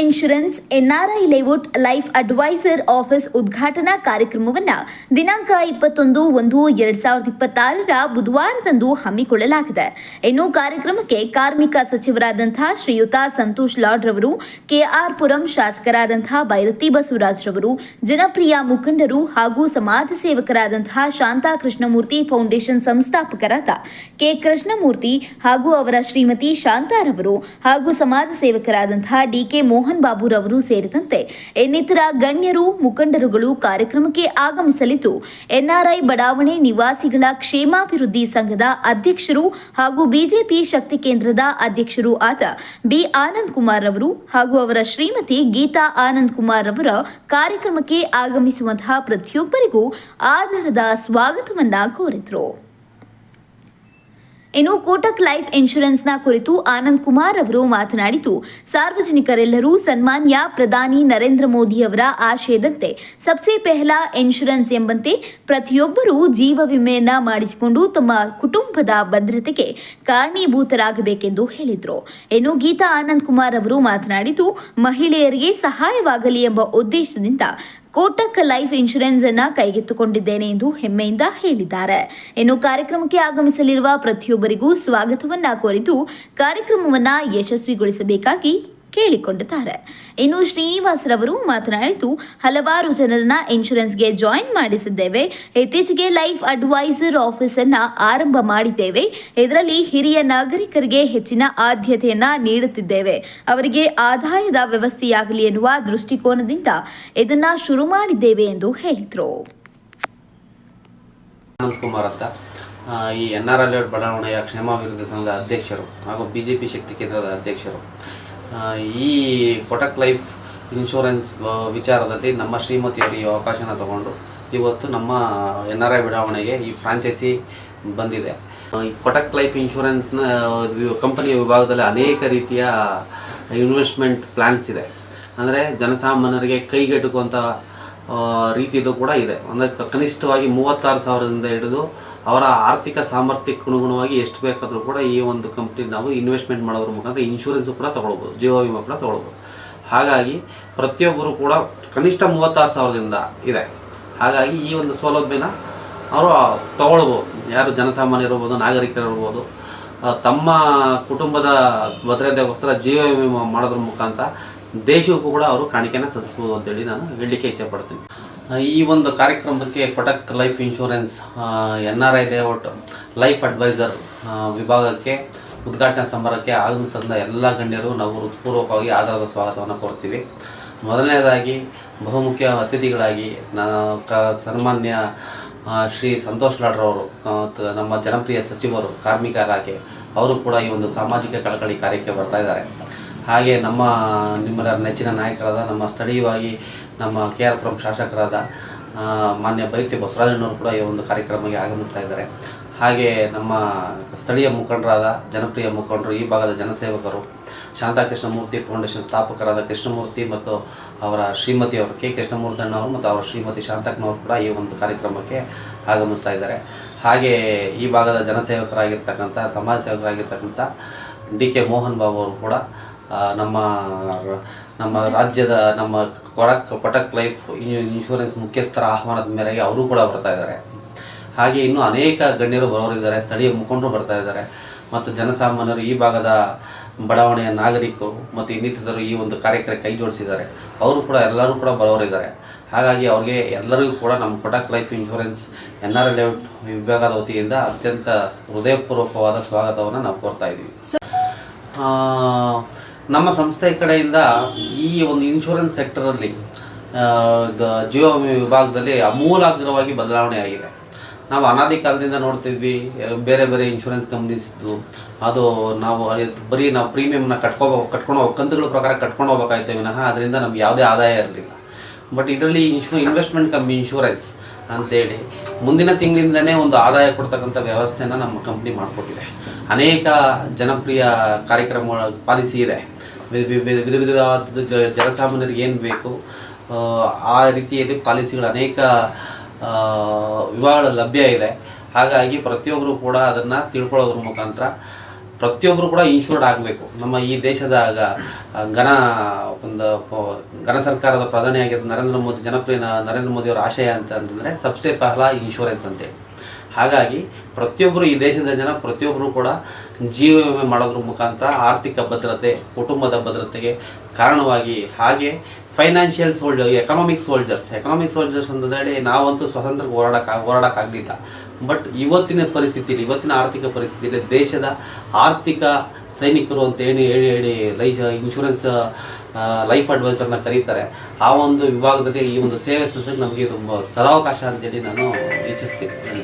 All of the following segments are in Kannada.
Insurance NRI layout life advisor office ಉದ್ಘಾಟನಾ ಕಾರ್ಯಕ್ರಮವನ್ನು ದಿನಾಂಕ ಇಪ್ಪತ್ತೊಂದು ಒಂದು ಎರಡ್ ಸಾವಿರದ ಇಪ್ಪತ್ತಾರರ ಬುಧವಾರದಂದು ಹಮ್ಮಿಕೊಳ್ಳಲಾಗಿದೆ ಇನ್ನು ಕಾರ್ಯಕ್ರಮಕ್ಕೆ ಕಾರ್ಮಿಕ ಸಚಿವರಾದಂಥ ಶ್ರೀಯುತ ಸಂತೋಷ್ ಲಾಡ್ ರವರು ಕೆಆರ್ ಪುರಂ ಶಾಸಕರಾದಂಥ ಬೈರತಿ ಬಸವರಾಜ್ ರವರು ಜನಪ್ರಿಯ ಮುಖಂಡರು ಹಾಗೂ ಸಮಾಜ ಸೇವಕರಾದಂತಹ ಶಾಂತಾ ಕೃಷ್ಣಮೂರ್ತಿ ಫೌಂಡೇಶನ್ ಸಂಸ್ಥಾಪಕರಾದ ಕೆ ಕೃಷ್ಣಮೂರ್ತಿ ಹಾಗೂ ಅವರ ಶ್ರೀಮತಿ ಶಾಂತಾರವರು ಹಾಗೂ ಸಮಾಜ ಸೇವಕರಾದಂತಹ ಡಿಕೆ ಮೋಹನ್ ಬಾಬುರವರು ಸೇರಿದಂತೆ ಇನ್ನಿತರ ಗಣ್ಯರು, ಮುಖಂಡರುಗಳು ಕಾರ್ಯಕ್ರಮಕ್ಕೆ ಆಗಮಿಸಲಿದ್ದು, ಎನ್ಆರ್ಐ ಬಡಾವಣೆ ನಿವಾಸಿಗಳ ಕ್ಷೇಮಾಭಿವೃದ್ಧಿ ಸಂಘದ ಅಧ್ಯಕ್ಷರು ಹಾಗೂ ಬಿಜೆಪಿ ಶಕ್ತಿ ಕೇಂದ್ರದ ಅಧ್ಯಕ್ಷರು ಆದ ಬಿ ಆನಂದ್ ಕುಮಾರ್ ಅವರು ಹಾಗೂ ಅವರ ಶ್ರೀಮತಿ ಗೀತಾ ಆನಂದ್ ಕುಮಾರ್ ಅವರ ಕಾರ್ಯಕ್ರಮಕ್ಕೆ ಆಗಮಿಸುವಂತಹ ಪ್ರತಿಯೊಬ್ಬರಿಗೂ ಆಧಾರದ ಸ್ವಾಗತವನ್ನ ಕೋರಿದರು. ಇನ್ನು ಕೋಟಕ್ ಲೈಫ್ ಇನ್ಶೂರೆನ್ಸ್ನ ಕುರಿತು ಆನಂದ್ ಕುಮಾರ್ ಅವರು ಮಾತನಾಡಿದ್ದು, ಸಾರ್ವಜನಿಕರೆಲ್ಲರೂ ಸನ್ಮಾನ್ಯ ಪ್ರಧಾನಿ ನರೇಂದ್ರ ಮೋದಿ ಅವರ ಆಶಯದಂತೆ ಸಬ್ಸೆ ಪೆಹ್ಲಾ ಇನ್ಶೂರೆನ್ಸ್ ಎಂಬಂತೆ ಪ್ರತಿಯೊಬ್ಬರೂ ಜೀವ ವಿಮೆಯನ್ನ ಮಾಡಿಸಿಕೊಂಡು ತಮ್ಮ ಕುಟುಂಬದ ಭದ್ರತೆಗೆ ಕಾರಣೀಭೂತರಾಗಬೇಕೆಂದು ಹೇಳಿದರು. ಇನ್ನು ಗೀತಾ ಆನಂದ್ ಕುಮಾರ್ ಅವರು ಮಾತನಾಡಿದ್ದು, ಮಹಿಳೆಯರಿಗೆ ಸಹಾಯವಾಗಲಿ ಎಂಬ ಉದ್ದೇಶದಿಂದ ಕೋಟಕ್ ಲೈಫ್ ಇನ್ಶೂರೆನ್ಸ್ ಅನ್ನ ಕೈಗೆತ್ತಿಕೊಂಡಿದ್ದೇನೆ ಎಂದು ಹೆಮ್ಮೆಯಿಂದ ಹೇಳಿದ್ದಾರೆ. ಇನ್ನು ಕಾರ್ಯಕ್ರಮಕ್ಕೆ ಆಗಮಿಸಲಿರುವ ಪ್ರತಿಯೊಬ್ಬರಿಗೂ ಸ್ವಾಗತವನ್ನ ಕೋರಿದ್ದು ಕಾರ್ಯಕ್ರಮವನ್ನ ಯಶಸ್ವಿಗೊಳಿಸಬೇಕಾಗಿ ಕೇಳಿಕೊಂಡಿದ್ದಾರೆ. ಇನ್ನು ಶ್ರೀನಿವಾಸರವರು ಮಾತನಾಡಿದ್ದು, ಹಲವಾರು ಜನರನ್ನ ಇನ್ಶೂರೆನ್ಸ್ಗೆ ಜಾಯಿನ್ ಮಾಡಿಸಿದ್ದೇವೆ. ಇತ್ತೀಚೆಗೆ ಲೈಫ್ ಅಡ್ವೈಸರ್ ಆಫೀಸ್ ಅನ್ನ ಆರಂಭ ಮಾಡಿದ್ದೇವೆ. ಇದರಲ್ಲಿ ಹಿರಿಯ ನಾಗರಿಕರಿಗೆ ಹೆಚ್ಚಿನ ಆದ್ಯತೆಯನ್ನ ನೀಡುತ್ತಿದ್ದೇವೆ. ಅವರಿಗೆ ಆದಾಯದ ವ್ಯವಸ್ಥೆಯಾಗಲಿ ಎನ್ನುವ ದೃಷ್ಟಿಕೋನದಿಂದ ಇದನ್ನ ಶುರು ಮಾಡಿದ್ದೇವೆ ಎಂದು ಹೇಳಿದರು. ಈ ಎನ್ ಆರ್ ಎಲ್ ಬಡಾವಣೆಯ ಕ್ಷೇಮಾಭಿವೃದ್ಧಿ ಸಂಘದ ಅಧ್ಯಕ್ಷರು ಹಾಗೂ ಬಿಜೆಪಿ ಶಕ್ತಿ ಕೇಂದ್ರದ ಅಧ್ಯಕ್ಷರು. ಈ ಕೊಟಕ್ ಲೈಫ್ ಇನ್ಶೂರೆನ್ಸ್ ವಿಚಾರದಲ್ಲಿ ನಮ್ಮ ಶ್ರೀಮತಿಯವರು ಈ ಅವಕಾಶನ ತಗೊಂಡು ಇವತ್ತು ನಮ್ಮ ಎನ್ ಆರ್ ಐ ಬಿಡಾವಣೆಗೆ ಈ ಫ್ರಾಂಚೈಸಿ ಬಂದಿದೆ. ಈ ಕೊಟಕ್ ಲೈಫ್ ಇನ್ಶೂರೆನ್ಸ್ನ ಕಂಪನಿಯ ವಿಭಾಗದಲ್ಲಿ ಅನೇಕ ರೀತಿಯ ಇನ್ವೆಸ್ಟ್ಮೆಂಟ್ ಪ್ಲ್ಯಾನ್ಸ್ ಇದೆ. ಅಂದರೆ ಜನಸಾಮಾನ್ಯರಿಗೆ ಕೈಗೆಟುಕುವಂಥ ರೀತಿಯಲ್ಲೂ ಕೂಡ ಇದೆ. ಅಂದರೆ ಕನಿಷ್ಠವಾಗಿ ಮೂವತ್ತಾರು ಸಾವಿರದಿಂದ ಹಿಡಿದು ಅವರ ಆರ್ಥಿಕ ಸಾಮರ್ಥ್ಯಕ್ಕೆ ಅನುಗುಣವಾಗಿ ಎಷ್ಟು ಬೇಕಾದರೂ ಕೂಡ ಈ ಒಂದು ಕಂಪ್ನಿ ನಾವು ಇನ್ವೆಸ್ಟ್ಮೆಂಟ್ ಮಾಡೋದ್ರ ಮುಖಾಂತರ ಇನ್ಶೂರೆನ್ಸ್ ಕೂಡ ತಗೊಳ್ಬೋದು, ಜೀವ ವಿಮೆ ಕೂಡ ತೊಗೊಳ್ಬೋದು. ಹಾಗಾಗಿ ಪ್ರತಿಯೊಬ್ಬರು ಕೂಡ ಕನಿಷ್ಠ ಮೂವತ್ತಾರು ಸಾವಿರದಿಂದ ಇದೆ. ಹಾಗಾಗಿ ಈ ಒಂದು ಸೌಲಭ್ಯನ ಅವರು ತಗೊಳ್ಬೋದು. ಯಾರು ಜನಸಾಮಾನ್ಯರು ಇರ್ಬೋದು, ನಾಗರಿಕರು ಇರ್ಬೋದು ತಮ್ಮ ಕುಟುಂಬದ ಭದ್ರತೆಗೋಸ್ಕರ ಜೀವ ವಿಮೆ ಮಾಡೋದ್ರ ಮುಖಾಂತರ ದೇಶಕ್ಕೂ ಕೂಡ ಅವರು ಕಾಣಿಕೆನ ಸಲ್ಲಿಸ್ಬೋದು ಅಂತೇಳಿ ನಾನು ಹೇಳಲಿಕ್ಕೆ ಇಚ್ಛೆಪಡ್ತೀನಿ ಈ ಒಂದು ಕಾರ್ಯಕ್ರಮಕ್ಕೆ Kotak life insurance N R I layout, life advisor ವಿಭಾಗಕ್ಕೆ ಉದ್ಘಾಟನಾ ಸಮಾರಂಭಕ್ಕೆ ಆಗಮಿಸಿದ ಎಲ್ಲ ಗಣ್ಯರು ನಾವು ಹೃತ್ಪೂರ್ವಕವಾಗಿ ಆಧಾರದ ಸ್ವಾಗತವನ್ನು ಕೋರ್ತೀವಿ. ಮೊದಲನೇದಾಗಿ ಬಹುಮುಖ್ಯ ಅತಿಥಿಗಳಾಗಿ ಸನ್ಮಾನ್ಯ ಶ್ರೀ ಸಂತೋಷ್ ಲಾಡ್ರವರು ನಮ್ಮ ಜನಪ್ರಿಯ ಸಚಿವರು ಕಾರ್ಮಿಕ ಇಲಾಖೆ ಅವರು ಕೂಡ ಈ ಒಂದು ಸಾಮಾಜಿಕ ಕಳಕಳಿ ಕಾರ್ಯಕ್ಕೆ ಬರ್ತಾ ಇದ್ದಾರೆ. ಹಾಗೆ ನಮ್ಮ, ನಿಮ್ಮ ನೆಚ್ಚಿನ ನಾಯಕರಾದ ನಮ್ಮ ಸ್ಥಳೀಯವಾಗಿ ನಮ್ಮ ಕೆ ಆರ್ ಪುರಂ ಶಾಸಕರಾದ ಮಾನ್ಯ ಬೈತಿ ಬಸವರಾಜಣ್ಣವರು ಕೂಡ ಈ ಒಂದು ಕಾರ್ಯಕ್ರಮಕ್ಕೆ ಆಗಮಿಸ್ತಾ ಇದ್ದಾರೆ. ಹಾಗೆ ನಮ್ಮ ಸ್ಥಳೀಯ ಮುಖಂಡರಾದ, ಜನಪ್ರಿಯ ಮುಖಂಡರು, ಈ ಭಾಗದ ಜನಸೇವಕರು ಶಾಂತಾ ಕೃಷ್ಣಮೂರ್ತಿ ಫೌಂಡೇಶನ್ ಸ್ಥಾಪಕರಾದ ಕೃಷ್ಣಮೂರ್ತಿ ಮತ್ತು ಅವರ ಶ್ರೀಮತಿಯವರು ಕೆ ಕೃಷ್ಣಮೂರ್ತಿ ಅಣ್ಣವರು ಮತ್ತು ಅವರ ಶ್ರೀಮತಿ ಶಾಂತಕ್ಕನವರು ಕೂಡ ಈ ಒಂದು ಕಾರ್ಯಕ್ರಮಕ್ಕೆ ಆಗಮಿಸ್ತಾ ಇದ್ದಾರೆ. ಹಾಗೆ ಈ ಭಾಗದ ಜನಸೇವಕರಾಗಿರ್ತಕ್ಕಂಥ, ಸಮಾಜ ಸೇವಕರಾಗಿರ್ತಕ್ಕಂಥ ಡಿ ಕೆ ಮೋಹನ್ ಬಾಬು ಅವರು ಕೂಡ ನಮ್ಮ ನಮ್ಮ ರಾಜ್ಯದ, ನಮ್ಮ ಕೊಡಕ್ ಕೊಟಕ್ ಲೈಫ್ ಇನ್ಶೂರೆನ್ಸ್ ಮುಖ್ಯಸ್ಥರ ಆಹ್ವಾನದ ಮೇರೆಗೆ ಅವರು ಕೂಡ ಬರ್ತಾ ಇದ್ದಾರೆ. ಹಾಗೆ ಇನ್ನೂ ಅನೇಕ ಗಣ್ಯರು ಬರೋರಿದ್ದಾರೆ, ಸ್ಥಳೀಯ ಮುಖಂಡರು ಬರ್ತಾ ಇದ್ದಾರೆ. ಮತ್ತು ಜನಸಾಮಾನ್ಯರು ಈ ಭಾಗದ ಬಡಾವಣೆಯ ನಾಗರಿಕರು ಮತ್ತು ಇನ್ನಿತರರು ಈ ಒಂದು ಕಾರ್ಯಕ್ರಮಕ್ಕೆ ಕೈ ಜೋಡಿಸಿದ್ದಾರೆ. ಅವರು ಕೂಡ, ಎಲ್ಲರೂ ಕೂಡ ಬರೋರಿದ್ದಾರೆ. ಹಾಗಾಗಿ ಅವ್ರಿಗೆ ಎಲ್ಲರಿಗೂ ಕೂಡ ನಮ್ಮ Kotak life insurance, N R L ವಿಭಾಗದ ವತಿಯಿಂದ ಅತ್ಯಂತ ಹೃದಯಪೂರ್ವಕವಾದ ಸ್ವಾಗತವನ್ನು ನಾವು ಕೋರ್ತಾ ಇದ್ದೀವಿ. ನಮ್ಮ ಸಂಸ್ಥೆ ಕಡೆಯಿಂದ ಈ ಒಂದು ಇನ್ಶೂರೆನ್ಸ್ ಸೆಕ್ಟರಲ್ಲಿ ಜೀವ ವಿಮೆ ವಿಭಾಗದಲ್ಲಿ ಅಮೂಲಾಗ್ರವಾಗಿ ಬದಲಾವಣೆ ಆಗಿದೆ. ನಾವು ಅನಾದಿ ಕಾಲದಿಂದ ನೋಡ್ತಿದ್ವಿ ಬೇರೆ ಬೇರೆ ಇನ್ಶೂರೆನ್ಸ್ ಕಂಪ್ನೀಸ್ ಅದು ನಾವು ಬರೀ ನಾವು ಪ್ರೀಮಿಯಮ್ನ ಕಟ್ಕೋಬೇಕು ಕಟ್ಕೊಂಡು ಹೋಗಿ, ಕಂತುಗಳ ಪ್ರಕಾರ ಕಟ್ಕೊಂಡು ಹೋಗ್ಬೇಕಾಯ್ತು ವಿನಃ ಅದರಿಂದ ನಮ್ಗೆ ಯಾವುದೇ ಆದಾಯ ಇರಲಿಲ್ಲ. ಬಟ್ ಇದರಲ್ಲಿ ಇನ್ಶೂ ಇನ್ವೆಸ್ಟ್ಮೆಂಟ್ ಕಂಪ್ನಿ ಇನ್ಶೂರೆನ್ಸ್ ಅಂತೇಳಿ, ಮುಂದಿನ ತಿಂಗಳಿಂದನೇ ಒಂದು ಆದಾಯ ಕೊಡ್ತಕ್ಕಂಥ ವ್ಯವಸ್ಥೆಯನ್ನು ನಮ್ಮ ಕಂಪ್ನಿ ಮಾಡಿಕೊಟ್ಟಿದೆ. ಅನೇಕ ಜನಪ್ರಿಯ ಕಾರ್ಯಕ್ರಮಗಳ ಪಾಲಿಸಿ ಇದೆ. ವಿಧ ವಿಧವಾದ ಜ- ಜನಸಾಮಾನ್ಯರಿಗೆ ಏನು ಬೇಕು? ಆ, ರೀತಿಯಲ್ಲಿ ಪಾಲಿಸಿಗಳು ಅನೇಕ ವಿವಾಹಗಳು ಲಭ್ಯ ಇದೆ. ಹಾಗಾಗಿ ಪ್ರತಿಯೊಬ್ಬರು ಕೂಡ ಅದನ್ನು ತಿಳ್ಕೊಳ್ಳೋದ್ರ ಮುಖಾಂತರ ಪ್ರತಿಯೊಬ್ಬರು ಕೂಡ ಇನ್ಶೂರ್ಡ್ ಆಗಬೇಕು. ನಮ್ಮ ಈ ದೇಶದ ಘನ ಒಂದು ಘನ ಸರ್ಕಾರದ ಪ್ರಧಾನಿಯಾಗಿದ್ದ ನರೇಂದ್ರ ಮೋದಿ ಜನಪ್ರಿಯ ನರೇಂದ್ರ ಮೋದಿಯವರ ಆಶಯ ಅಂತ ಅಂತಂದರೆ ಸಬ್ಸೆ ಪಹಲಾ ಇನ್ಶೂರೆನ್ಸ್ ಅಂತೇಳಿ. ಹಾಗಾಗಿ ಪ್ರತಿಯೊಬ್ಬರು ಈ ದೇಶದ ಜನ ಪ್ರತಿಯೊಬ್ಬರು ಕೂಡ ಜೀವ ವಿಮೆ ಮಾಡೋದ್ರ ಮುಖಾಂತರ ಆರ್ಥಿಕ ಭದ್ರತೆ, ಕುಟುಂಬದ ಭದ್ರತೆಗೆ ಕಾರಣವಾಗಿ ಹಾಗೆ financial soldier economic soldiers economic soldiers ಹೇಳಿ ನಾವಂತೂ ಸ್ವತಂತ್ರಕ್ಕೆ ಹೋರಾಡಕ್ಕೆ, ಹೋರಾಡೋಕ್ಕಾಗಲಿಲ್ಲ. ಬಟ್ ಇವತ್ತಿನ ಪರಿಸ್ಥಿತಿಯಲ್ಲಿ ಇವತ್ತಿನ ಆರ್ಥಿಕ ಪರಿಸ್ಥಿತಿಯಲ್ಲಿ ದೇಶದ ಆರ್ಥಿಕ ಸೈನಿಕರು ಅಂತ ಹೇಳಿ ಹೇಳಿ ಹೇಳಿ ಲೈಫ್ ಇನ್ಶೂರೆನ್ಸ್ ಲೈಫ್ ಅಡ್ವೈಸರ್ನ ಕರೀತಾರೆ. ಆ ಒಂದು ವಿಭಾಗದಲ್ಲಿ ಈ ಒಂದು ಸೇವೆ ಸಲ್ಲಿಸೋಕ್ಕೆ ನಮಗೆ ತುಂಬ ಸದಾವಕಾಶ ಅಂತೇಳಿ ನಾನು ಇಚ್ಛಿಸ್ತೀನಿ.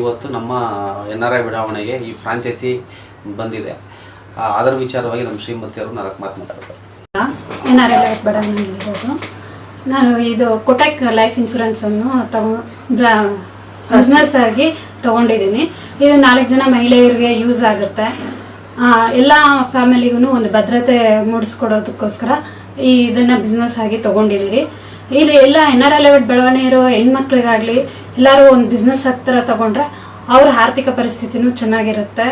ಇವತ್ತು ನಮ್ಮ ಎನ್ ಆರ್ ಐ ಬಡಾವಣೆಗೆ ಈ ಫ್ರಾಂಚೈಸಿ ಬಂದಿದೆ. ಅದರ ವಿಚಾರವಾಗಿ ನಮ್ಮ ಶ್ರೀಮತಿಯವರು ನಾಲ್ಕು ಮಾತು ಮಾತಾಡ್ತಾರೆ. ಎನ್ ಆರ್ ಐ ಬಡಾವಣೆಯಲ್ಲಿರೋದು ನಾನು ಇದು ಕೊಟೆಕ್ ಲೈಫ್ ಇನ್ಶೂರೆನ್ಸನ್ನು ಅನ್ನು ಬಿಸ್ನೆಸ್ ಆಗಿ ತಗೊಂಡಿದ್ದೀನಿ. ಇದು ನಾಲ್ಕು ಜನ ಮಹಿಳೆಯರಿಗೆ ಯೂಸ್ ಆಗುತ್ತೆ. ಎಲ್ಲ ಫ್ಯಾಮಿಲಿಗೂ ಒಂದು ಭದ್ರತೆ ಮೂಡಿಸ್ಕೊಡೋದಕ್ಕೋಸ್ಕರ ಈ ಇದನ್ನು ಬಿಸ್ನೆಸ್ ಆಗಿ ತೊಗೊಂಡಿದ್ದೀರಿ. ಇದು ಎಲ್ಲ ಎನ್ ಆರ್ ಎಲ್ ಬೆಳವಣಿಗೆ ಇರೋ ಹೆಣ್ಮಕ್ಳಿಗಾಗಲಿ ಎಲ್ಲರೂ ಒಂದು ಬಿಸ್ನೆಸ್ ಹತ್ತಿರ ತಗೊಂಡ್ರೆ ಅವ್ರ ಆರ್ಥಿಕ ಪರಿಸ್ಥಿತಿನೂ ಚೆನ್ನಾಗಿರುತ್ತೆ.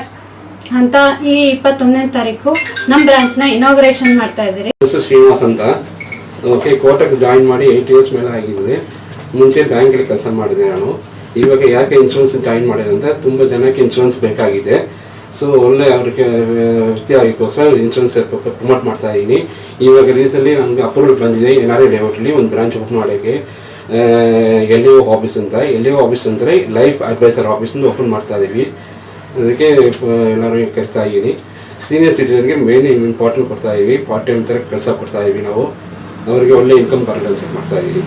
ಅಂತ ಈ ಇಪ್ಪತ್ತೊಂದನೇ ತಾರೀಕು ನಮ್ಮ ಬ್ರಾಂಚ್ನ ಇನಾಗ್ರೇಷನ್ ಮಾಡ್ತಾ ಇದ್ದೀರಿ. ಶ್ರೀನಿವಾಸ್ ಅಂತ. ಓಕೆ ಕೋಟಕ್ಕೆ ಜಾಯಿನ್ ಮಾಡಿ ಏಯ್ಟ್ ಇಯರ್ಸ್ ಮೇಲೆ ಆಗಿದೆ. ಮುಂಚೆ ಬ್ಯಾಂಕಲ್ಲಿ ಕೆಲಸ ಮಾಡಿದೆ ನಾನು. ಇವಾಗ ಯಾಕೆ ಇನ್ಶೂರೆನ್ಸ್ ಜಾಯಿನ್ ಮಾಡಿದೆ ಅಂತ ತುಂಬ ಜನಕ್ಕೆ ಇನ್ಶೂರೆನ್ಸ್ ಬೇಕಾಗಿದೆ. ಸೊ ಒಳ್ಳೆ ಅವ್ರಿಗೆ ವ್ಯಕ್ತಿಯಾಗಿಗೋಸ್ಕರ ಇನ್ಶೂರೆನ್ಸ್ ಪ್ರಮೋಟ್ ಮಾಡ್ತಾ ಇದ್ದೀನಿ. ಇವಾಗ ರೀಸೆಂಟ್ಲಿ ನನಗೆ ಅಪ್ರೂವಲ್ ಬಂದಿದೆ. ಐ ಲೇಔಟಲ್ಲಿ ಒಂದು ಬ್ರಾಂಚ್ ಓಪನ್ ಮಾಡೋಕ್ಕೆ ಎಲ್ ಇ ಆಫೀಸ್ ಅಂತ. ಎಲ್ ಇ ಆಫೀಸ್ ಅಂದರೆ ಲೈಫ್ ಅಡ್ವೈಸರ್ ಆಫೀಸ್ನ ಓಪನ್ ಮಾಡ್ತಾ ಇದ್ದೀವಿ ಅದಕ್ಕೆ ಎಲ್ಲರೂ ಕರಿತಾ ಇದ್ದೀನಿ ಸೀನಿಯರ್ ಸಿಟಿಜನ್ಗೆ ಮೇನ್ ಇಂಪಾರ್ಟೆಂಟ್ ಕೊಡ್ತಾ ಇದ್ದೀವಿ ಪಾರ್ಟ್ ಟೈಮ್ ಥರ ಕೆಲಸ ಕೊಡ್ತಾ ಇದ್ದೀವಿ ನಾವು. ಅವರಿಗೆ ಒಳ್ಳೆ ಇನ್ಕಮ್ ಬರೋ ಕೆಲಸ ಮಾಡ್ತಾ ಇದೀವಿ.